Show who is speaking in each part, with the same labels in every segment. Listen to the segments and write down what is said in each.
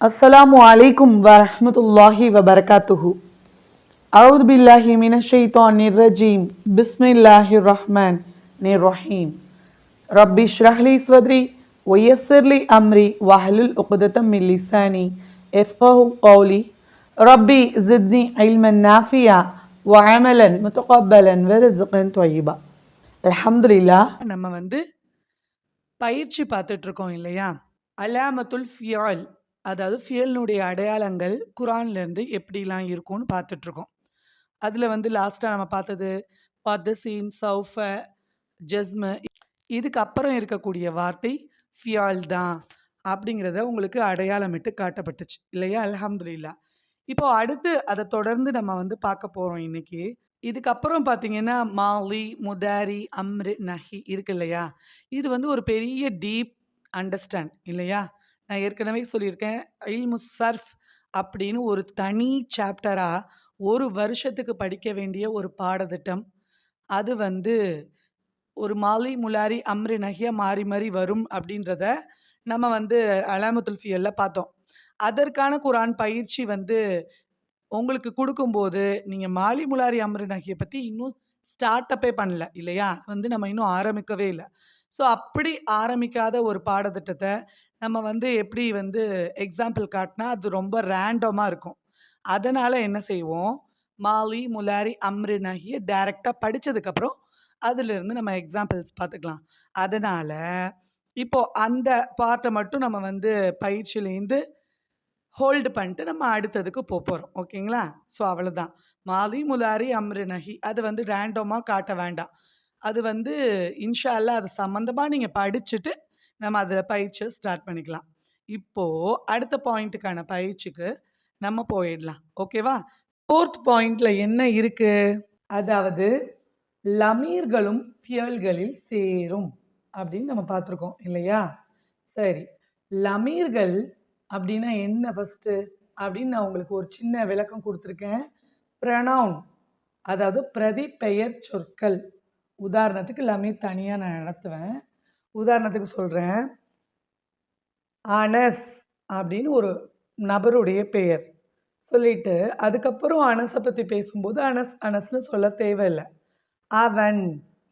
Speaker 1: السلام عليكم ورحمة الله وبركاته أعوذ بالله من الشيطان الرجيم بسم الله الرحمن الرحيم ربي اشرح لي صدري ويسر لي أمري واحلل عقدة من لساني يفقه قولي ربي زدني علما نافعا وعملا متقبلا ورزقا طيبا الحمد لله நம்ம வந்து பயிற்சி பார்த்துட்டு இருக்கோம் இல்லையா அலாமத்துல் ஃபியல் அதாவது ஃபியல்னுடைய அடையாளங்கள் குரான்லேருந்து எப்படிலாம் இருக்கும்னு பார்த்துட்ருக்கோம். அதில் வந்து லாஸ்ட்டாக நம்ம பார்த்தது பத்தசீன் சௌஃப ஜஸ்ம இதுக்கு அப்புறம் இருக்கக்கூடிய வார்த்தை ஃபியால் தான் அப்படிங்கிறத உங்களுக்கு அடையாளமிட்டு காட்டப்பட்டுச்சு. இல்லையா? அல்ஹம்துலில்லா. இப்போ அடுத்து அதை தொடர்ந்து நம்ம வந்து பார்க்க போகிறோம் இன்னைக்கு. இதுக்கப்புறம் பார்த்தீங்கன்னா மாலி முதாரி அம்ரு நஹி இருக்கு இல்லையா? இது வந்து ஒரு பெரிய டீப் அண்டர்ஸ்டாண்ட் இல்லையா? நான் ஏற்கனவே சொல்லியிருக்கேன். இல்மு சர்ஃப் அப்படின்னு ஒரு தனி சாப்டராக ஒரு வருஷத்துக்கு படிக்க வேண்டிய ஒரு பாடத்திட்டம். அது வந்து ஒரு மாலி முலாரி அம்ரி நகிய மாறி மாறி வரும் அப்படின்றத நம்ம வந்து அலாமுத்துல்ஃபியல்ல பார்த்தோம். அதற்கான குரான் பயிற்சி வந்து உங்களுக்கு கொடுக்கும்போது நீங்கள் மாலி முலாரி அம்ரி நகியை பற்றி இன்னும் ஸ்டார்ட் அப்பே பண்ணல இல்லையா? வந்து நம்ம இன்னும் ஆரம்பிக்கவே இல்லை. ஸோ அப்படி ஆரம்பிக்காத ஒரு பாடத்திட்டத்தை நம்ம வந்து எப்படி வந்து எக்ஸாம்பிள் காட்டினா அது ரொம்ப ரேண்டமாக இருக்கும். அதனால் என்ன செய்வோம்? மாலி முலாரி அம்ரு நஹியை டைரெக்டாக படித்ததுக்கப்புறம் அதிலிருந்து நம்ம எக்ஸாம்பிள்ஸ் பார்த்துக்கலாம் அதனால் இப்போது அந்த பார்ட்டை மட்டும் நம்ம வந்து பயிற்சியிலேருந்து ஹோல்டு பண்ணிட்டு நம்ம அடுத்ததுக்கு போக போகிறோம் ஓகேங்களா? ஸோ அவ்வளோதான் மாலி முலாரி அம்ரு நஹி அது வந்து ரேண்டமாக காட்ட வேண்டாம். அது வந்து இன்ஷா அது சம்மந்தமாக நீங்கள் படிச்சுட்டு நம்ம அதில் பயிற்சியை ஸ்டார்ட் பண்ணிக்கலாம். இப்போது அடுத்த பாயிண்ட்டுக்கான பயிற்சிக்கு நம்ம போயிடலாம். ஓகேவா? ஃபோர்த் பாயிண்டில் என்ன இருக்குது அதாவது லமீர்களும் ஃபியல்களில் சேரும் அப்படின்னு நம்ம பார்த்துருக்கோம் இல்லையா? சரி. லமீர்கள் அப்படின்னா என்ன ஃபஸ்ட்டு அப்படின்னு நான் உங்களுக்கு ஒரு சின்ன விளக்கம் கொடுத்துருக்கேன். ப்ரனவுன் அதாவது பிரதி பெயர் சொற்கள். உதாரணத்துக்கு எல்லாமே தனியாக நான் நடத்துவேன். உதாரணத்துக்கு சொல்கிறேன் அனஸ் அப்படின்னு ஒரு நபருடைய பெயர். சொல்லிட்டு அதுக்கப்புறம் அனஸை பற்றி பேசும்போது அனஸ் அனஸ்னு சொல்ல தேவையில்லை. அவன்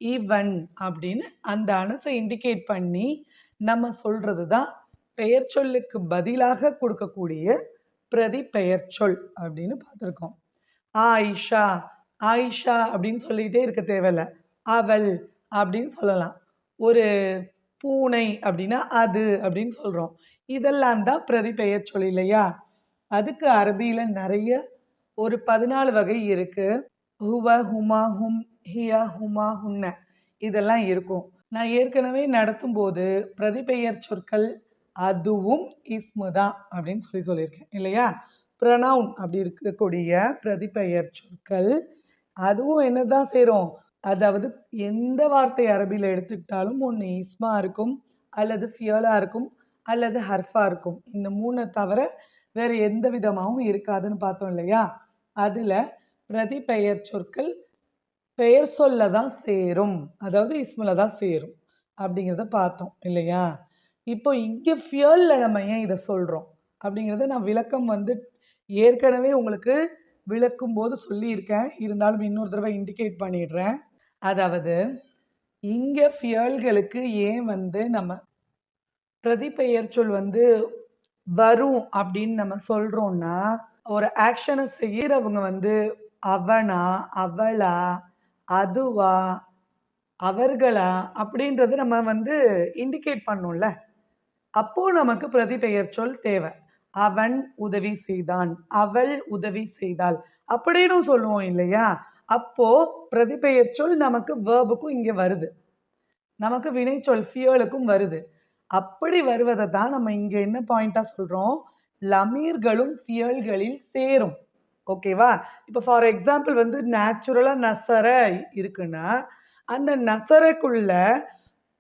Speaker 1: இவன் அப்படின்னு அந்த அனஸை இண்டிகேட் பண்ணி நம்ம சொல்கிறது தான் பெயர் சொல்லுக்கு பதிலாக கொடுக்கக்கூடிய பிரதி பெயர் சொல் அப்படின்னு பார்த்துருக்கோம். ஆயிஷா ஆயிஷா அப்படின்னு சொல்லிகிட்டே இருக்க தேவையில்ல. அவள் அப்படின்னு சொல்லலாம். ஒரு பூனை அப்படின்னா அது அப்படின்னு சொல்கிறோம் இதெல்லாம் தான் பிரதிபெயர் சொல் இல்லையா? அதுக்கு அரபியில் நிறைய ஒரு பதினாலு வகை இருக்குது ஹுவ ஹுமா ஹும் ஹியா ஹுமா ஹுன்ன இதெல்லாம் இருக்கும். நான் ஏற்கனவே நடத்தும் போது பிரதிபெயர் சொற்கள் அதுவும் இஸ்மு தான் அப்படின்னு சொல்லி சொல்லியிருக்கேன். இல்லையா? ப்ரனவுன் அப்படி இருக்கக்கூடிய பிரதிபெயர் சொற்கள் அதுவும் என்னதான் சேரும் அதாவது எந்த வார்த்தை அரபியில் எடுத்துக்கிட்டாலும் ஒன்று இஸ்மா இருக்கும் அல்லது ஃபியலா இருக்கும் அல்லது ஹர்ஃபா இருக்கும். இந்த மூணை தவிர வேறு எந்த விதமாகவும் இருக்காதுன்னு பார்த்தோம் இல்லையா? அதில் பிரதிபெயர் சொற்கள் பெயர் சொல்ல தான் சேரும். அதாவது இஸ்மில் தான் சேரும் அப்படிங்கிறத பார்த்தோம் இல்லையா? இப்போ இங்கே ஃபியலில் நம்ம ஏன் இதை சொல்கிறோம் அப்படிங்கிறத நான் விளக்கம் வந்து ஏற்கனவே உங்களுக்கு விளக்கும் போது சொல்லியிருக்கேன். இருந்தாலும் இன்னொரு தடவை இண்டிகேட் பண்ணிடுறேன். அதாவது இங்கே ஃபியல்களுக்கு ஏன் வந்து நம்ம பிரதிபெயர் சொல் வந்து வரும் அப்படின்னு நம்ம சொல்கிறோம்னா ஒரு ஆக்ஷனை செய்கிறவங்க வந்து அவனா அவளா அதுவா அவர்களா அப்படின்றது நம்ம வந்து இண்டிகேட் பண்ணோம்ல. அப்போது நமக்கு பிரதிபெயர் சொல் தேவை. அவன் உதவி செய்தான் அவள் உதவி செய்தாள் அப்படின்னு சொல்லுவோம் இல்லையா? அப்போ பிரதிபெயர் சொல் நமக்கு வேர்புக்கும் இங்கே வருது. நமக்கு வினைச்சொல் ஃபியலுக்கும் வருது. அப்படி வருவதை தான் நம்ம இங்கே என்ன பாயிண்டா சொல்கிறோம் லமீர்களும் ஃபியல்களில் சேரும். ஓகேவா இப்போ ஃபார் எக்ஸாம்பிள் வந்து நேச்சுரலாக நசர இருக்குன்னா அந்த நசரக்குள்ள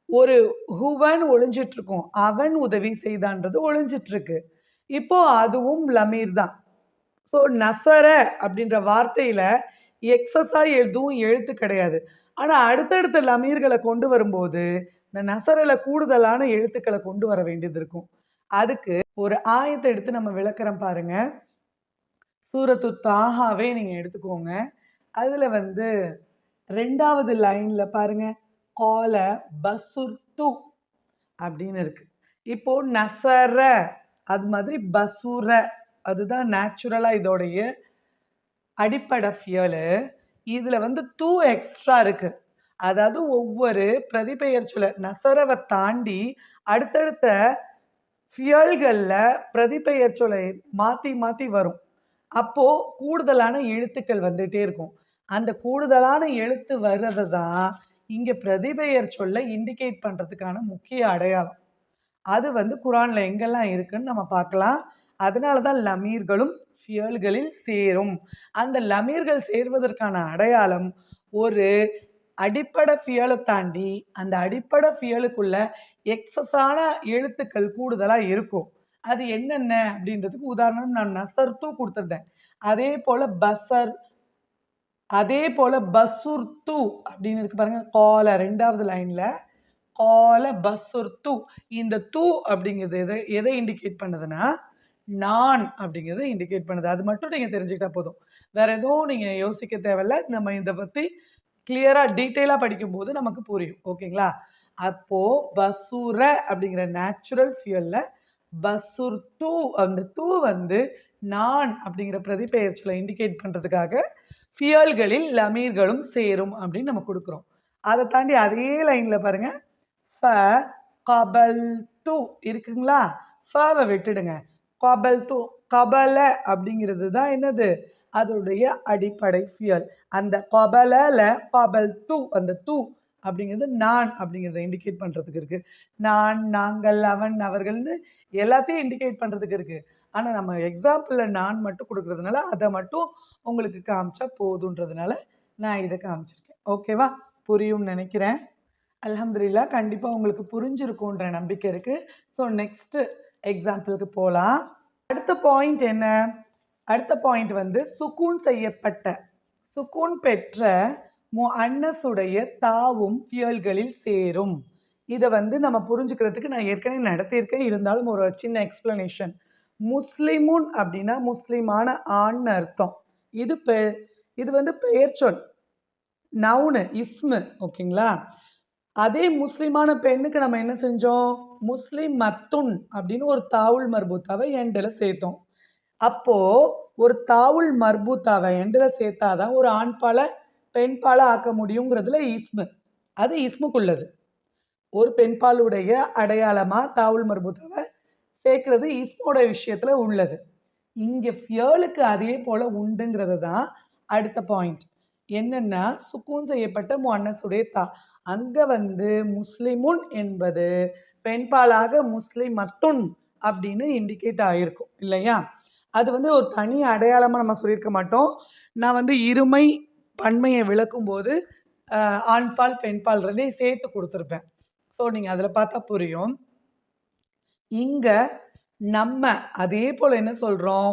Speaker 1: ஒரு ஹுவன் ஒளிஞ்சிட்டு இருக்கும் அவன் உதவி செய்தான்றது ஒளிஞ்சிட்டு இருக்கு இப்போ அதுவும் லமீர் தான். ஸோ நசர அப்படின்ற வார்த்தையில எக்ஸஸாக எதுவும் எழுத்து கிடையாது. ஆனால் அடுத்தடுத்த லமீர்களை கொண்டு வரும்போது இந்த நசரில் கூடுதலான எழுத்துக்களை கொண்டு வர வேண்டியது இருக்கும். அதுக்கு ஒரு ஆயத்தை எடுத்து நம்ம விளக்குறோம் பாருங்க. சூரத்து தாகாவே நீங்கள் எடுத்துக்கோங்க. அதில் வந்து ரெண்டாவது லைனில் பாருங்க. கால பசுர்து அப்படின்னு இருக்கு. இப்போ நசர அது மாதிரி பசுர அதுதான் நேச்சுரலாக இதோடைய அடிப்படை ஃபியலு இதில் வந்து தூ எக்ஸ்ட்ரா இருக்கு. அதாவது ஒவ்வொரு பிரதிபெயர் சொல்ல நசரவை தாண்டி அடுத்தடுத்த ஃபியல்களில் பிரதிபெயர் சொல்லை மாற்றி மாற்றி வரும். அப்போது கூடுதலான எழுத்துக்கள் வந்துகிட்டே இருக்கும். அந்த கூடுதலான எழுத்து வர்றது தான் இங்கே பிரதிபெயர் சொல்ல இண்டிகேட் பண்ணுறதுக்கான முக்கிய அடையாளம். அது வந்து குரானில் எங்கெல்லாம் இருக்குன்னு நம்ம பார்க்கலாம். அதனால தான் லமீர்களும் ஃபியல்களில் சேரும். அந்த லமீர்கள் சேர்வதற்கான அடையாளம் ஒரு அடிப்படை ஃபியலை தாண்டி அந்த அடிப்படை ஃபியலுக்குள்ள எக்ஸஸான எழுத்துக்கள் கூடுதலாக இருக்கும். அது என்னென்ன அப்படின்றதுக்கு உதாரணம் நான் நசர்த்து கொடுத்துருந்தேன். அதே போல பசர் அதே போல பசுர்த்து அப்படின்னு இருக்கு பாருங்க. கால ரெண்டாவது லைன்ல கால பசுர்த்து இந்த தூ அப்படிங்கிறது எதை எதை இண்டிகேட் பண்ணுதுன்னா நான் அப்படிங்கிறத இண்டிகேட் பண்ணுது. அது மட்டும் நீங்கள் தெரிஞ்சுக்கிட்டா போதும். வேற எதுவும் நீங்கள் யோசிக்க தேவையில்ல. நம்ம இதை பற்றி கிளியராக டீட்டெயிலாக படிக்கும்போது நமக்கு புரியும். ஓகேங்களா? அப்போது பசூர அப்படிங்கிற நேச்சுரல் ஃபியூலில் பசுர் தூ அந்த தூ வந்து நான் அப்படிங்கிற பிரதிபெயர்ச்சியில் இண்டிகேட் பண்ணுறதுக்காக ஃபியல்களில் லமீர்களும் சேரும் அப்படின்னு நம்ம கொடுக்குறோம். அதை தாண்டி அதே லைனில் பாருங்கள் ஃப கபல் டூ இருக்குங்களா? ஃபவை விட்டுடுங்க. கபல் தூ கபல அப்படிங்கிறது தான் என்னது? அதோடைய அடிப்படை ஃபியல் அந்த கபலல கபல் தூ அந்த தூ அப்படிங்கிறது நான் அப்படிங்கிறத இண்டிகேட் பண்ணுறதுக்கு இருக்கு. நான் நாங்கள் அவன் அவர்கள்னு எல்லாத்தையும் இண்டிகேட் பண்ணுறதுக்கு இருக்கு. ஆனால் நம்ம எக்ஸாம்பிளில் நான் மட்டும் கொடுக்கறதுனால அதை மட்டும் உங்களுக்கு காமிச்சா போதுன்றதுனால நான் இதை காமிச்சிருக்கேன். ஓகேவா புரியும்னு நினைக்கிறேன். அலமதுல்லா கண்டிப்பாக உங்களுக்கு புரிஞ்சிருக்குன்ற நம்பிக்கை இருக்குது ஸோ நெக்ஸ்ட்டு எக்ஸாம்பிளுக்கு போகலாம் அடுத்த பாயிண்ட் என்ன? அடுத்த பாயிண்ட் வந்து சுக்கூன் செய்யப்பட்ட சுக்கூன் பெற்ற மு அன்னசுடைய தாவும் ஃபியல்களில் சேரும். இதை வந்து நம்ம புரிஞ்சுக்கிறதுக்கு நான் ஏற்கனவே நடத்தியிருக்கேன். இருந்தாலும் ஒரு சின்ன எக்ஸ்பிளனேஷன் முஸ்லிமுன் அப்படின்னா முஸ்லிமான ஆண்னு அர்த்தம். இது பெ இது வந்து பெயர் சொல். நவுனு இஸ்மு ஓகேங்களா? அதே முஸ்லிமான பெண்ணுக்கு நம்ம என்ன செஞ்சோம்? முஸ்லிம் மத்துன் அப்படின்னு ஒரு தாவுல் மர்பூத்தாவை எண்டில் சேர்த்தோம். அப்போது ஒரு தாவுல் மர்பூத்தாவை எண்டில் சேர்த்தாதான் ஒரு ஆண்பாலை பெண்பாலை ஆக்க முடியுங்கிறதுல இஸ்மு. அது இஸ்முக்குள்ளது. ஒரு பெண்பாலுடைய அடையாளமாக தாவுல் மர்பூத்தாவை சேர்க்கறது இஸ்மோட விஷயத்தில் உள்ளது. இங்கே ஃபியலுக்கு அதே போல் உண்டுங்கிறது தான் அடுத்த பாயிண்ட் என்னென்னா சுக்கூன் செய்யப்பட்ட மொன்னசுடைய தா. அங்கே வந்து முஸ்லிமுன் என்பது பெண்பாலாக முஸ்லிமத்துன் அப்படின்னு இண்டிகேட் ஆகிருக்கும் இல்லையா? அது வந்து ஒரு தனி அடையாளமாக நம்ம சொல்லியிருக்க மாட்டோம். நான் வந்து இருமை பன்மையை விளக்கும் போது ஆண்பால் பெண்பால் ரெண்டையும் சேர்த்து கொடுத்துருப்பேன். ஸோ நீங்கள் அதில் பார்த்தா புரியும். இங்கே நம்ம அதே போல் என்ன சொல்கிறோம்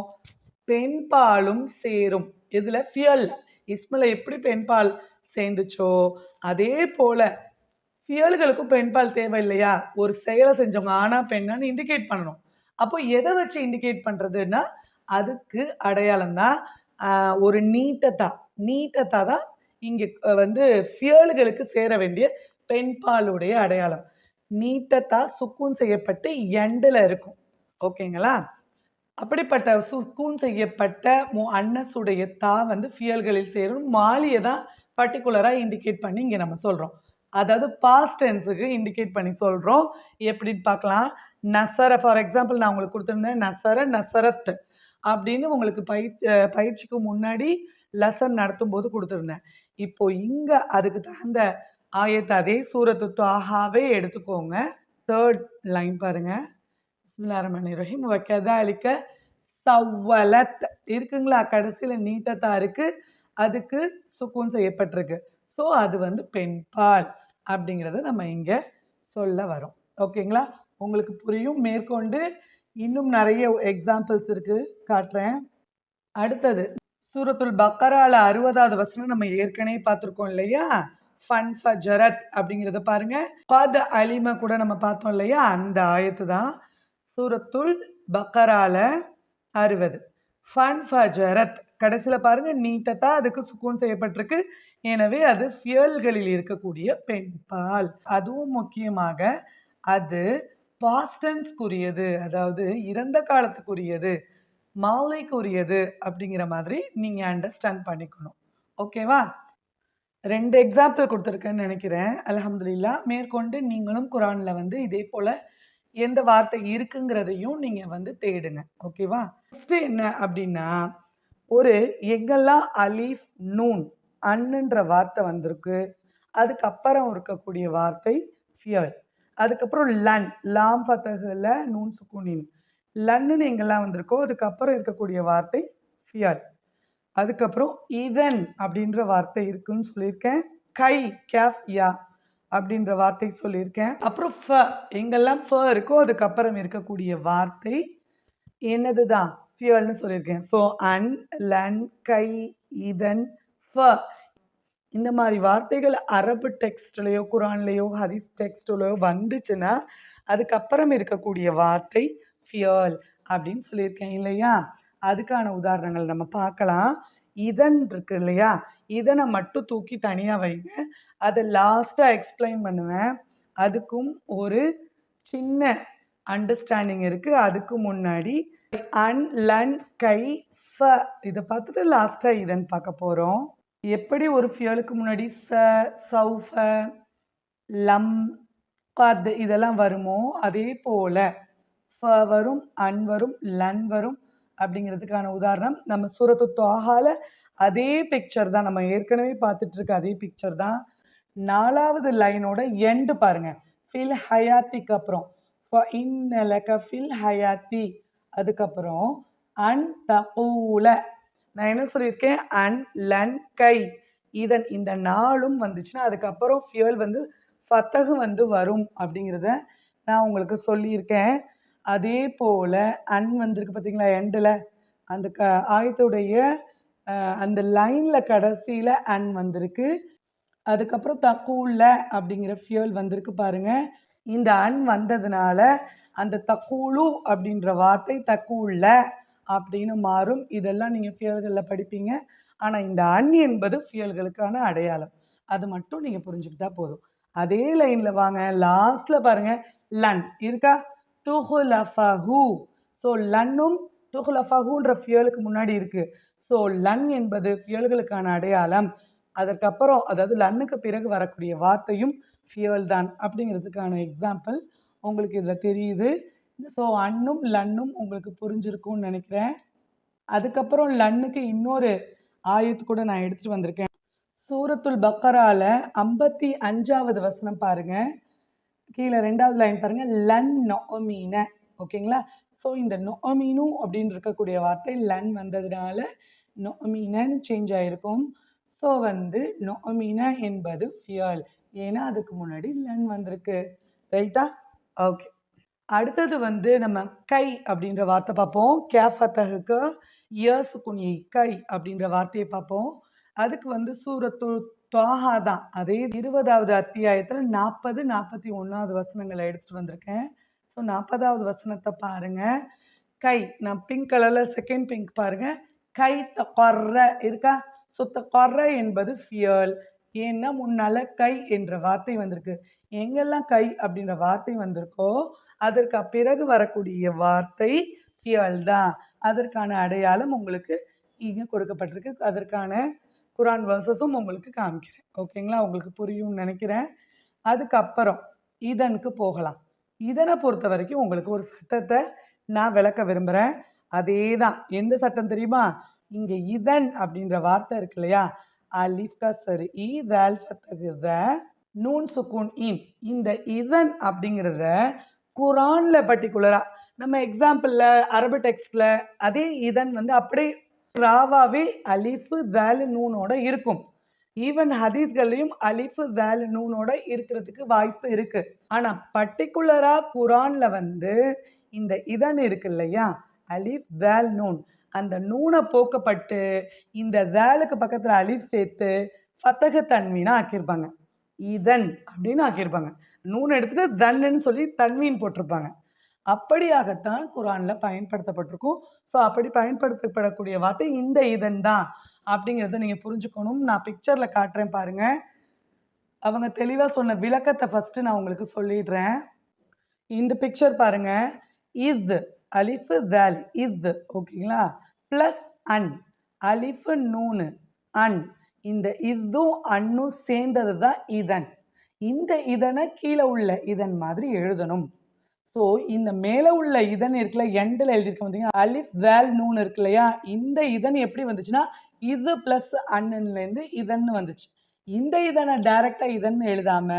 Speaker 1: பெண்பாலும் சேரும். இதில் ஃபியல். இஸ்மில் எப்படி பெண்பால் சேர்ந்துச்சோ அதே போல் ஃபியல்களுக்கும் பெண்பால் தேவை இல்லையா ஒரு செயலை செஞ்சவங்க ஆனா பெண்ணான்னு இண்டிகேட் பண்ணணும். அப்போ எதை வச்சு இண்டிகேட் பண்றதுன்னா அதுக்கு அடையாளம் தான் ஒரு நீட்டத்தா நீட்டத்தா தான் இங்கே வந்து ஃபியல்களுக்கு சேர வேண்டிய பெண்பாலுடைய அடையாளம். நீட்டத்தா சுக்கூன் செய்யப்பட்டு எண்டில் இருக்கும். ஓகேங்களா? அப்படிப்பட்ட சுக்கூன் செய்யப்பட்ட மு அன்னசுடைய தா வந்து ஃபியல்களில் சேரும். மாலியை தான் பர்டிகுலராக இண்டிகேட் பண்ணி இங்கே நம்ம சொல்கிறோம் அதாவது பாஸ்ட் டென்ஸுக்கு இண்டிகேட் பண்ணி சொல்கிறோம் எப்படின்னு பார்க்கலாம். நசர ஃபார் எக்ஸாம்பிள் நான் உங்களுக்கு கொடுத்துருந்தேன் நசர நசரத் அப்படின்னு உங்களுக்கு பயிற்சி பயிற்சிக்கு முன்னாடி லெசன் நடத்தும் போது கொடுத்துருந்தேன். இப்போ இங்கே அதுக்கு தகுந்த ஆயத்தை அதே சூரத்து தாகாவே எடுத்துக்கோங்க. தேர்ட் லைன் பாருங்க. பிஸ்மில்லாஹிர் ரஹீம். அழிக்க சவ்வலத். இருக்குங்களா? கடைசியில் நீட்டத்தான் இருக்குது அதுக்கு சுக்கூன் செய்யப்பட்டிருக்கு. ஸோ அது வந்து பெண்பால். அப்படிங்கிறத நம்ம இங்கே சொல்ல வரோம். ஓகேங்களா உங்களுக்கு புரியும். மேற்கொண்டு இன்னும் நிறைய எக்ஸாம்பிள்ஸ் இருக்குது காட்டுறேன். அடுத்தது சூரத்துல் பக்கரால அறுபதாவது வசனம் நம்ம ஏற்கனவே பார்த்துருக்கோம் இல்லையா? ஃபன் ஃப ஜரத் அப்படிங்கிறத பாருங்க. பத் அலிம கூட நம்ம பார்த்தோம் இல்லையா? அந்த ஆயத்து தான். சூரத்துல் பக்கரால அறுபது. ஃபன் ஃப ஜரத் கடைசியில் பாருங்க நீட்டத்தா அதுக்கு சுக்கூன் செய்யப்பட்டிருக்கு. எனவே அது ஃபியல்களில் இருக்கக்கூடிய பெண் பால். அதுவும் முக்கியமாக அது பாஸ்டன்ஸ்க்குரியது அதாவது இறந்த காலத்துக்குரியது மாலைக்குரியது அப்படிங்கிற மாதிரி நீங்கள் அண்டர்ஸ்டாண்ட் பண்ணிக்கணும். ஓகேவா? ரெண்டு எக்ஸாம்பிள் கொடுத்துருக்கேன்னு நினைக்கிறேன். அலமதுல்லா மேற்கொண்டு நீங்களும் குரானில் வந்து இதே போல் எந்த வார்த்தை இருக்குங்கிறதையும் நீங்கள் வந்து தேடுங்க. ஓகேவா? ஃபஸ்ட்டு என்ன அப்படின்னா ஒரு எங்கெல்லாம் அலீஃப் நூன் அன்னுன்ற வார்த்தை வந்திருக்கு. அதுக்கப்புறம் இருக்கக்கூடிய வார்த்தை ஃபியல். அதுக்கப்புறம் லன் லாம் ஃபத்தகுல நூன் சுக்குனின் லன்னு எங்கெல்லாம் வந்திருக்கோ அதுக்கப்புறம் இருக்கக்கூடிய வார்த்தை ஃபியல். அதுக்கப்புறம் இதன் அப்படின்ற வார்த்தை இருக்குன்னு சொல்லியிருக்கேன். கை கேஃப் யா அப்படின்ற வார்த்தை சொல்லியிருக்கேன். அப்புறம் ஃப எங்கெல்லாம் ஃப இருக்கோ அதுக்கப்புறம் இருக்கக்கூடிய வார்த்தை என்னது தான் ஃபியல்னு சொல்லியிருக்கேன். ஸோ அன் லன் கை இதன் ஃப. இந்த மாதிரி வார்த்தைகள் அரபு டெக்ஸ்ட்லேயோ குரான்லேயோ ஹதீஸ் டெக்ஸ்ட்லேயோ வந்துச்சுன்னா அதுக்கப்புறம் இருக்கக்கூடிய வார்த்தை ஃபியல் அப்படின்னு சொல்லியிருக்கேன் இல்லையா? அதுக்கான உதாரணங்கள் நம்ம பார்க்கலாம். இதன் இருக்கு இல்லையா? இதனை மட்டும் தூக்கி தனியாக வைங்க. அதை லாஸ்ட்டாக எக்ஸ்பிளைன் பண்ணுவேன். அதுக்கும் ஒரு சின்ன அண்டர்ஸ்டாண்டிங் இருக்குது அதுக்கு முன்னாடி அன் லன் கை ஃப இதை பார்த்துட்டு லாஸ்ட்டாக இதன்னு பார்க்க போகிறோம் எப்படி ஒரு ஃபியலுக்கு முன்னாடி ச சௌஃப லம் கத் இதெல்லாம் வருமோ அதே போல் ஃப வரும் அன் வரும் லன் வரும் அப்படிங்கிறதுக்கான உதாரணம். நம்ம சூரத்து தொகால அதே பிக்சர் தான் நம்ம ஏற்கனவே பார்த்துட்டு இருக்க அதே பிக்சர் தான். நாலாவது லைனோட எண்டு பாருங்க. ஃபில் ஹயாத்திக்கு அப்புறம். இன்னலக ஃபில் ஹயாத்தி அதுக்கப்புறம் அன் தூல நான் என்ன சொல்லியிருக்கேன்? அன் லன் கை. இதன் இந்த நாளும் வந்துச்சுன்னா அதுக்கப்புறம் ஃபியல் வந்து ஃபத்தகு வந்து வரும். அப்படிங்கிறத நான் உங்களுக்கு சொல்லியிருக்கேன். அதே போல் அன் வந்திருக்கு பார்த்தீங்களா எண்டில். அந்த க ஆயத்துடைய அந்த லைனில் கடைசியில் அன் வந்திருக்கு. அதுக்கப்புறம் தக்கூல அப்படிங்கிற ஃபியல் வந்திருக்கு பாருங்க. இந்த அன் வந்ததுனால அந்த தக்கூலு அப்படின்ற வார்த்தை தக்குள்ள அப்படின்னு மாறும். இதெல்லாம் நீங்கள் ஃபியல்களில் படிப்பீங்க. ஆனால் இந்த அன் என்பது ஃபியல்களுக்கான அடையாளம். அது மட்டும் நீங்கள் புரிஞ்சுக்கிட்டா போதும். அதே லைனில் வாங்க. லாஸ்ட்டில் பாருங்கள் லன். இருக்கா? துஹுலஃபஹு. ஸோ லன்னும் துஹுலஃபஹுன்ற ஃபியலுக்கு முன்னாடி இருக்குது ஸோ லன் என்பது ஃபியல்களுக்கான அடையாளம். அதற்கப்புறம் அதாவது லன்னுக்கு பிறகு வரக்கூடிய வார்த்தையும் ஃபியல் தான் அப்படிங்கிறதுக்கான எக்ஸாம்பிள் உங்களுக்கு இதில் தெரியுது. ஸோ அன்னும் லன்னும் உங்களுக்கு புரிஞ்சிருக்கும்னு நினைக்கிறேன். அதுக்கப்புறம் லன்னுக்கு இன்னொரு ஆயத்து கூட நான் எடுத்துகிட்டு வந்திருக்கேன். சூரத்துல் பக்கரால ஐம்பத்தி அஞ்சாவது வசனம் பாருங்க. கீழே ரெண்டாவது லைன் பாருங்க. லன் நொமீன ஓகேங்களா? ஸோ இந்த நொமீனு அப்படின்னு இருக்கக்கூடிய வார்த்தை லன் வந்ததுனால நொமீனன்னு சேஞ்ச் ஆயிருக்கும். ஸோ வந்து நொமீன என்பது ஃபியல். ஏன்னா அதுக்கு முன்னாடி லன் வந்திருக்கு. ரைட்டா ஓகே அடுத்தது வந்து நம்ம கை அப்படின்ற வார்த்தை பார்ப்போம். கேஃபத்தகுக்கு இயசுக்குனி கை அப்படின்ற வார்த்தையை பார்ப்போம். அதுக்கு வந்து சூரத்து தாஹா தான். அதே இருபதாவது அத்தியாயத்தில் நாற்பது நாற்பத்தி ஒன்றாவது வசனங்களை எடுத்துகிட்டு வந்திருக்கேன். ஸோ நாற்பதாவது வசனத்தை பாருங்கள் கை நான் பிங்க் கலரில் செகண்ட் பிங்க் பாருங்கள் கை கொர்ற இருக்கா? ஸோ தொர்ற என்பது ஃபியல் ஏன்னா முன்னால கை என்ற வார்த்தை வந்திருக்கு. எங்கெல்லாம் கை அப்படின்ற வார்த்தை வந்திருக்கோ அதற்கு பிறகு வரக்கூடிய வார்த்தை ஃபியல் தான். அதற்கான அடையாளம் உங்களுக்கு இங்கே கொடுக்கப்பட்டிருக்கு. அதற்கான குரான் வர்சஸும் உங்களுக்கு காமிக்கிறேன். ஓகேங்களா? உங்களுக்கு புரியும்னு நினைக்கிறேன். அதுக்கப்புறம் இதனுக்கு போகலாம். இதனை பொறுத்த வரைக்கும் உங்களுக்கு ஒரு சட்டத்தை நான் விளக்க விரும்புகிறேன் அதே தான் எந்த சட்டம் தெரியுமா? இங்கே இதன் அப்படின்ற வார்த்தை இருக்கு இல்லையா? அலிஃப் கசர் இ தல் ஃபத்தகுத நூன் சுக்கூன் இன் இந்த இதன் அப்படிங்கிறத குரானில் பர்டிகுலராக நம்ம எக்ஸாம்பிளில் அரபு டெக்ஸ்டில் அதே இதன் வந்து அப்படியே ராவாவே அலிஃபு தல் நூனோட இருக்கும். ஈவன் ஹதீஸ்கள்லையும் அலிஃபு தல் நூனோட இருக்கிறதுக்கு வாய்ப்பு இருக்கு. ஆனால் பர்டிகுலராக குரானில் வந்து இந்த இதன் இருக்கு இல்லையா? அலிஃப் தல் நூன். அந்த நூனை போக்கப்பட்டு இந்த வேலுக்கு பக்கத்தில் அலிஃப் சேர்த்து ஃபத்தக தன்வீனா ஆக்கியிருப்பாங்க. இதன் அப்படின்னு ஆக்கியிருப்பாங்க. நூன் எடுத்துட்டு தன்னுன்னு சொல்லி தன்மீன் போட்டிருப்பாங்க. அப்படியாகத்தான் குரானில் பயன்படுத்தப்பட்டிருக்கும். ஸோ அப்படி பயன்படுத்தப்படக்கூடிய வார்த்தை இந்த இதன் தான் அப்படிங்கிறத நீங்கள் புரிஞ்சுக்கணும். நான் பிக்சரில் காட்டுறேன் பாருங்கள் அவங்க தெளிவாக சொன்ன விளக்கத்தை ஃபஸ்ட்டு நான் உங்களுக்கு சொல்லிடுறேன். இந்த பிக்சர் பாருங்கள் இது அலிஃபு தல் இது ஓகேங்களா? ப்ளஸ் அன் அலிஃபு நூனு அன். இந்த இதும் அன்னும் சேர்ந்தது தான் இதன். இந்த இதனை கீழே உள்ள இதன் மாதிரி எழுதணும். ஸோ இந்த மேலே உள்ள இதன் இருக்குல்ல எண்டில் எழுதியிருக்க பார்த்தீங்கன்னா அலிஃப் வேல் நூன் இருக்கு இல்லையா? இந்த இதன் எப்படி வந்துச்சுன்னா இது ப்ளஸ் அண்ணன்லேருந்து இதன்னு வந்துச்சு. இந்த இதனை டைரெக்டாக இதன் எழுதாம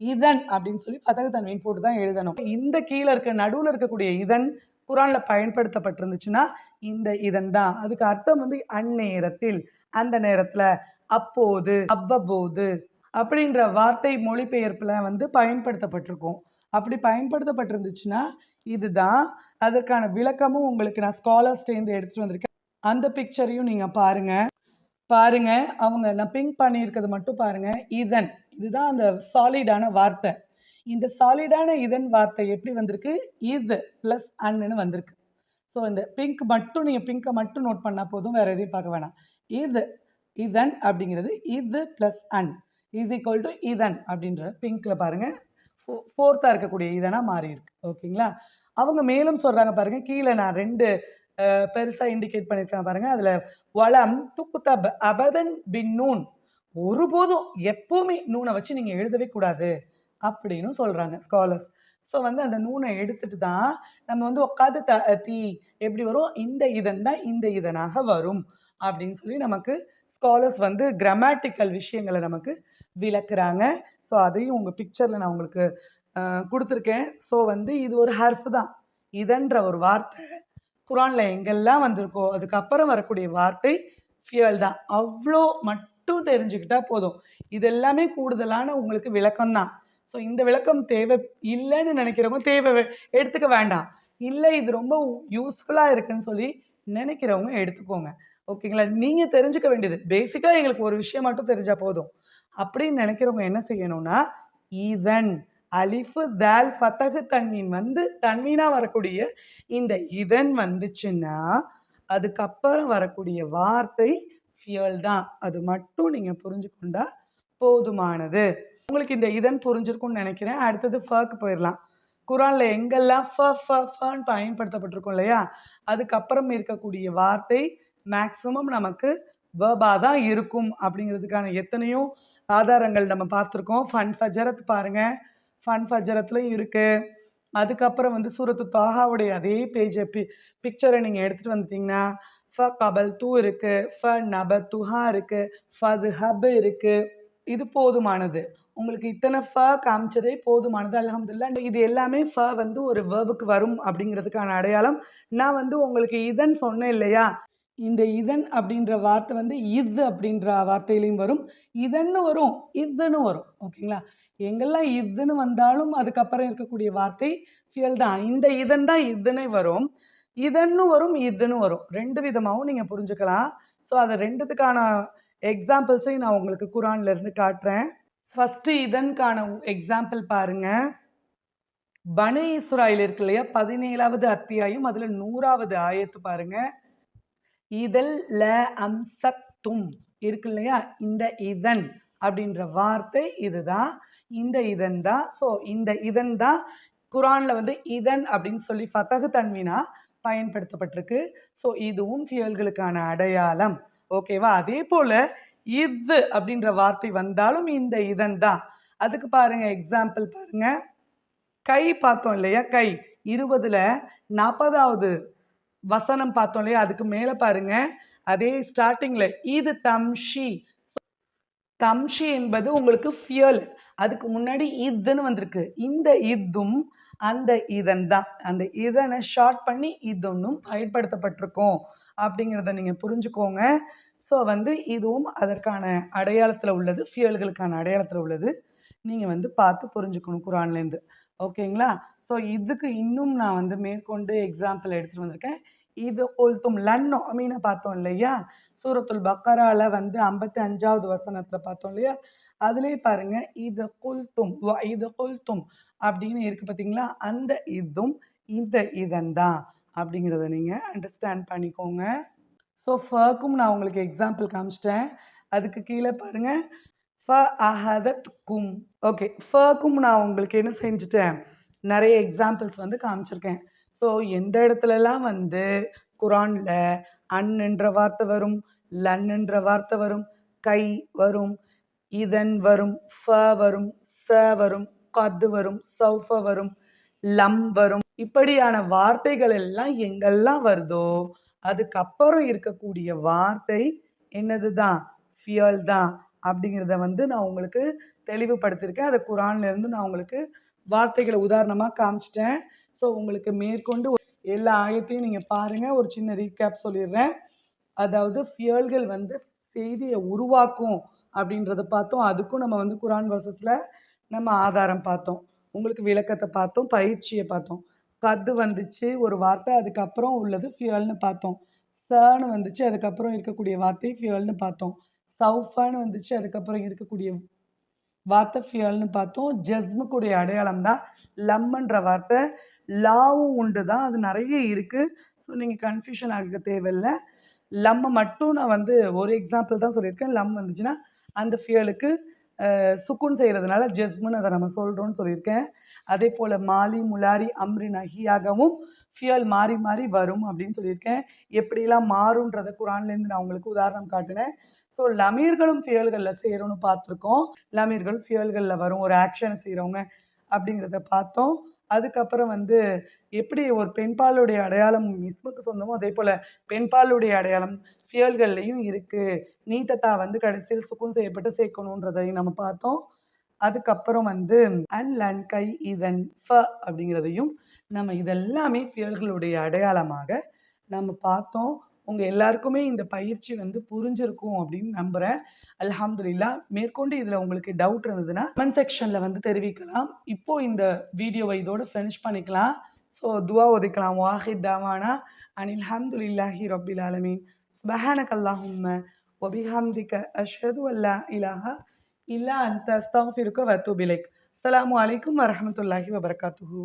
Speaker 1: இதன் அப்படின்னு சொல்லி பதக தன்மையின் போட்டு தான் எழுதணும். இந்த கீழே இருக்க நடுவில் இருக்கக்கூடிய இதன் குரான்ல பயன்படுத்தப்பட்டிருந்துச்சுன்னா இந்த இதன் தான் அதுக்கு அர்த்தம் வந்து அந்நேரத்தில் அந்த நேரத்துல அப்போது அவ்வப்போது அப்படின்ற வார்த்தை மொழிபெயர்ப்புல வந்து பயன்படுத்தப்பட்டிருக்கும். அப்படி பயன்படுத்தப்பட்டிருந்துச்சுன்னா இதுதான். அதற்கான விளக்கமும் உங்களுக்கு நான் ஸ்காலர்ஸ்டேந்து எடுத்துட்டு வந்திருக்கேன். அந்த பிக்சரையும் நீங்க பாருங்க. பாருங்க. அவங்க நான் பிங்க் பண்ணியிருக்கிறது மட்டும் பாருங்க. இதன் இதுதான் அந்த சாலிடான வார்த்தை. இந்த சாலிடான இதன் வார்த்தை எப்படி வந்திருக்கு? இது ப்ளஸ் அன்னு வந்திருக்கு. ஸோ இந்த பிங்க் மட்டும் நீங்கள் பிங்கை மட்டும் நோட் பண்ணால் போதும் வேற எதையும் பார்க்க வேணாம். இது இதன் அப்படிங்கிறது இது plus an is equal to இதன் அப்படின்ற பிங்க்ல பாருங்க. ஃபோர்த்தாக இருக்கக்கூடிய இதனா மாறி இருக்கு. ஓகேங்களா? அவங்க மேலும் சொல்றாங்க பாருங்க. கீழே நான் ரெண்டு பெருசாக பெருசா இண்டிகேட் பண்ணியிருக்கேன் பாருங்க. அதுல வளம் துக்குத்தப் அபதன் பின் நூன். ஒருபோதும் எப்பவுமே நூனை வச்சு நீங்க எழுதவே கூடாது. அப்படின்னு சொல்றாங்க ஸ்காலர்ஸ் ஸோ வந்து அந்த நூனை எடுத்துட்டு தான் நம்ம வந்து உட்காந்து த தீ எப்படி வரும்? இந்த இதன் தான் இந்த இதனாக வரும் அப்படின்னு சொல்லி நமக்கு ஸ்காலர்ஸ் வந்து கிராமட்டிக்கல் விஷயங்களை நமக்கு விளக்குறாங்க. ஸோ அதையும் உங்கள் பிக்சரில் நான் உங்களுக்கு கொடுத்துருக்கேன். ஸோ வந்து இது ஒரு ஹர்ஃப் தான். இதன்ற ஒரு வார்த்தை குரானில் எங்கெல்லாம் வந்திருக்கோ அதுக்கப்புறம் வரக்கூடிய வார்த்தை ஃபியல் தான். அவ்வளோ மட்டும் தெரிஞ்சுக்கிட்டா போதும். இதெல்லாமே கூடுதலான உங்களுக்கு விளக்கம்தான். ஸோ இந்த விளக்கம் தேவை இல்லைன்னு நினைக்கிறவங்க தேவை எடுத்துக்க வேண்டாம். இல்லை இது ரொம்ப யூஸ்ஃபுல்லாக இருக்குன்னு சொல்லி நினைக்கிறவங்க எடுத்துக்கோங்க. ஓகேங்களா? நீங்கள் தெரிஞ்சுக்க வேண்டியது. பேசிக்காக எங்களுக்கு ஒரு விஷயம் மட்டும் தெரிஞ்சால் போதும். அப்படின்னு நினைக்கிறவங்க என்ன செய்யணும்னா இதன் அலிஃபு தால் ஃபத்தகு தன்மீன் வந்து தன்மீனாக வரக்கூடிய இந்த இதன் வந்துச்சுன்னா அதுக்கப்புறம் வரக்கூடிய வார்த்தை ஃபியல் தான். அது மட்டும் நீங்க புரிஞ்சுக்கொண்டா போதுமானது. உங்களுக்கு இந்த இதன் புரிஞ்சிருக்கும்னு நினைக்கிறேன். அடுத்தது ஃபர்க்கு போயிடலாம். குரானில் எங்கெல்லாம் ஃப ஃப ஃபன்னு பயன்படுத்தப்பட்டிருக்கும் இல்லையா? அதுக்கப்புறம் இருக்கக்கூடிய வார்த்தை மேக்சிமம் நமக்கு வேர்பாக தான் இருக்கும் அப்படிங்கிறதுக்கான எத்தனையோ ஆதாரங்கள் நம்ம பார்த்துருக்கோம். ஃபன் ஃபஜரத் பாருங்கள் ஃபன் ஃபஜரத்துலையும் இருக்குது அதுக்கப்புறம் வந்து சூரத்து தாகாவுடைய அதே பேஜை பி பிக்சரை நீங்கள் எடுத்துகிட்டு வந்துட்டிங்கன்னா ஃப கபல் தூ இருக்குது ஃப நப துஹா இருக்குது ஃபது ஹப் இருக்குது இது போதுமானது. உங்களுக்கு இத்தனை ஃப காமிச்சதே போதுமானது அலமதுல்லா இது எல்லாமே ஃப வந்து ஒரு வேர்புக்கு வரும் அப்படிங்கிறதுக்கான அடையாளம். நான் வந்து உங்களுக்கு இதன் சொன்னேன் இல்லையா? இந்த இதன் அப்படின்ற வார்த்தை வந்து இது அப்படின்ற வார்த்தையிலையும் வரும். இதன்னு வரும் இதுன்னு வரும். ஓகேங்களா? எங்கெல்லாம் இதுன்னு வந்தாலும் அதுக்கப்புறம் இருக்கக்கூடிய வார்த்தை ஃபியல் தான். இந்த இதன் தான் இதுன்னே வரும். இதன்னு வரும் இதுன்னு வரும். ரெண்டு விதமாகவும் நீங்கள் புரிஞ்சுக்கலாம். ஸோ அதை ரெண்டுத்துக்கான எக்ஸாம்பிள்ஸையும் நான் உங்களுக்கு குரான்லேருந்து காட்டுறேன். ஃபஸ்ட்டு இதன்கான எக்ஸாம்பிள் பாருங்க. பனு இஸ்ராயில் இருக்கு இல்லையா? பதினேழாவது அத்தியாயம் அதில் நூறாவது ஆயத்து பாருங்க. இதழ் ல அம்சத்தும் இருக்கு இல்லையா? இந்த இதன் அப்படின்ற வார்த்தை இதுதான். இந்த இதன் தான். ஸோ இந்த இதன் தான் குரானில் வந்து இதன் அப்படின்னு சொல்லி ஃபத்தகு தன்வினா பயன்படுத்தப்பட்டிருக்கு. ஸோ இதுவும் ஃபியல்களுக்கான அடையாளம். ஓகேவா அதே போல இது அப்படின்ற வார்த்தை வந்தாலும் இந்த இதன் தான் அதுக்கு பாருங்க எக்ஸாம்பிள் பாருங்க. கை பார்த்தோம் இல்லையா? கை. இருபதுல நாற்பதாவது வசனம் பார்த்தோம் இல்லையா? அதுக்கு மேல பாருங்க. அதே ஸ்டார்டிங்ல இது தம்ஷி. தம்ஷி என்பது உங்களுக்கு ஃபியல் அதுக்கு முன்னாடி இதுன்னு வந்திருக்கு. இந்த இதும் அந்த இதன் தான் அந்த இதனை ஷார்ட் பண்ணி இதொன்னும் பயன்படுத்தப்பட்டிருக்கும். அப்படிங்கிறத நீங்க புரிஞ்சுக்கோங்க. ஸோ வந்து இதுவும் அதற்கான அடையாளத்தில் உள்ளது ஃபியல்களுக்கான அடையாளத்தில் உள்ளது. நீங்கள் வந்து பார்த்து புரிஞ்சுக்கணும் குரான்லேருந்து. ஓகேங்களா ஸோ இதுக்கு இன்னும் நான் வந்து மேற்கொண்டு எக்ஸாம்பிள் எடுத்துகிட்டு வந்திருக்கேன். இது கொல்தும் லன்னோ அமீனை பார்த்தோம் இல்லையா? சூரத்துல் பக்கரால வந்து ஐம்பத்தி அஞ்சாவது வசனத்தில் பார்த்தோம் இல்லையா? அதுலேயே பாருங்க இது கொல்தும் இது கொல்தும் அப்படின்னு இருக்கு பார்த்தீங்களா? அந்த இதும் இந்த இதன் தான் அப்படிங்கிறத நீங்கள் அண்டர்ஸ்டாண்ட் பண்ணிக்கோங்க. ஸோ ஃபர்க்கும் நான் உங்களுக்கு எக்ஸாம்பிள் காமிச்சிட்டேன். அதுக்கு கீழே பாருங்கள் ஃப அஹதத் கும் ஓகே ஃபர்க்கும் நான் உங்களுக்கு என்ன செஞ்சுட்டேன்? நிறைய எக்ஸாம்பிள்ஸ் வந்து காமிச்சிருக்கேன். ஸோ எந்த இடத்துலலாம் வந்து குரானில் அன்னுன்ற வார்த்தை வரும் லன்னுன்ற வார்த்தை வரும் கை வரும் இதன் வரும் ஃப வரும் ச வரும் கது வரும் சௌஃப வரும் லம் வரும். இப்படியான வார்த்தைகள் எல்லாம் எங்கெல்லாம் வருதோ அதுக்கப்புறம் இருக்கக்கூடிய வார்த்தை என்னது தான் ஃபியல் தான். அப்படிங்கிறத வந்து நான் உங்களுக்கு தெளிவுபடுத்தியிருக்கேன். அதை குரான்ல இருந்து நான் உங்களுக்கு வார்த்தைகளை உதாரணமாக காமிச்சிட்டேன். ஸோ உங்களுக்கு மேற்கொண்டு எல்லா ஆயத்தையும் நீங்கள் பாருங்கள் ஒரு சின்ன ரீகேப் சொல்லிடுறேன். அதாவது ஃபியல்கள் வந்து செய்தியை உருவாக்கும் அப்படின்றத பார்த்தோம். அதுக்கும் நம்ம வந்து குரான் வர்சஸில் நம்ம ஆதாரம் பார்த்தோம். உங்களுக்கு விளக்கத்தை பார்த்தோம். பயிற்சியை பார்த்தோம். கது வந்துச்சு ஒரு வார்த்தை அதுக்கப்புறம் உள்ளது ஃபியூல்னு பார்த்தோம். சர்னு வந்துச்சு அதுக்கப்புறம் இருக்கக்கூடிய வார்த்தை ஃபியூல்னு பார்த்தோம். சவுஃபான்னு வந்துச்சு அதுக்கப்புறம் இருக்கக்கூடிய வார்த்தை ஃபியூல்னு பார்த்தோம். ஜஸ்முக்குடைய அடையாளம் தான் லம்ன்ற வார்த்தை. லாவும் உண்டு தான் அது நிறைய இருக்குது ஸோ நீங்கள் கன்ஃபியூஷன் ஆக தேவையில்லை. லம்மை மட்டும் நான் வந்து ஒரு எக்ஸாம்பிள் தான் சொல்லியிருக்கேன். லம் வந்துச்சுன்னா அந்த ஃபியூலுக்கு சுக்குன் செய்கிறதுனால ஜஸ்முன்னு அதை நம்ம சொல்கிறோன்னு சொல்லியிருக்கேன். அதே போல் மாலி முலாரி அம்ரி நகியாகவும் ஃபியல் மாறி மாறி வரும் அப்படின்னு சொல்லியிருக்கேன். எப்படிலாம் மாறும்ன்றத குரான்லேருந்து நான் உங்களுக்கு உதாரணம் காட்டினேன். ஸோ லமீர்களும் ஃபியல்களில் சேரும்னு பார்த்துருக்கோம். லமீர்கள் ஃபியல்களில் வரும் ஒரு ஆக்ஷனை செய்கிறவங்க அப்படிங்கிறத பார்த்தோம். அதுக்கப்புறம் வந்து எப்படி ஒரு பெண்பாலுடைய அடையாளம் இஸ்முக்கு சொந்தமோ அதே போல் பெண்பாலுடைய அடையாளம் ஃபியல்கள்லையும் இருக்குது நீட்டத்தா வந்து கடைசியில் சுக்கும் செய்யப்பட்டு சேர்க்கணுன்றதையும் நம்ம பார்த்தோம். அதுக்கப்புறம் வந்து அன் லன் கை இதன் ஃப அப்படிங்கிறதையும் நம்ம இதெல்லாமே புயல்களுடைய அடையாளமாக நம்ம பார்த்தோம். உங்கள் எல்லாருக்குமே இந்த பயிற்சி வந்து புரிஞ்சிருக்கும் அப்படின்னு நம்புகிறேன் அலமதுல்லா மேற்கொண்டு இதில் உங்களுக்கு டவுட் இருந்ததுன்னா கமெண்ட் செக்ஷனில் வந்து தெரிவிக்கலாம். இப்போது இந்த வீடியோவை இதோடு ஃபினிஷ் பண்ணிக்கலாம். ஸோ துவா ஒதுக்கலாம். வாஹித் தாவானா அனில் ஹம்துலில்லாஹி ரபில் ஆலமீன். சுபஹானக் அல்லாஹும்ம ஒபிஹாம்திக்க அஷது அல்லா இலாஹா ಇಲ್ಲ ಅಂತ ಅಸ್ತಾಫಿರುಕ ವತು ಬಿಲೈಕ್ ಅಸ್ಸಲಾಮು ಅಲೈಕುಮ್ ವರಹಮತುಲ್ಲಾಹಿ ವಬರ್ಕಾತುಹು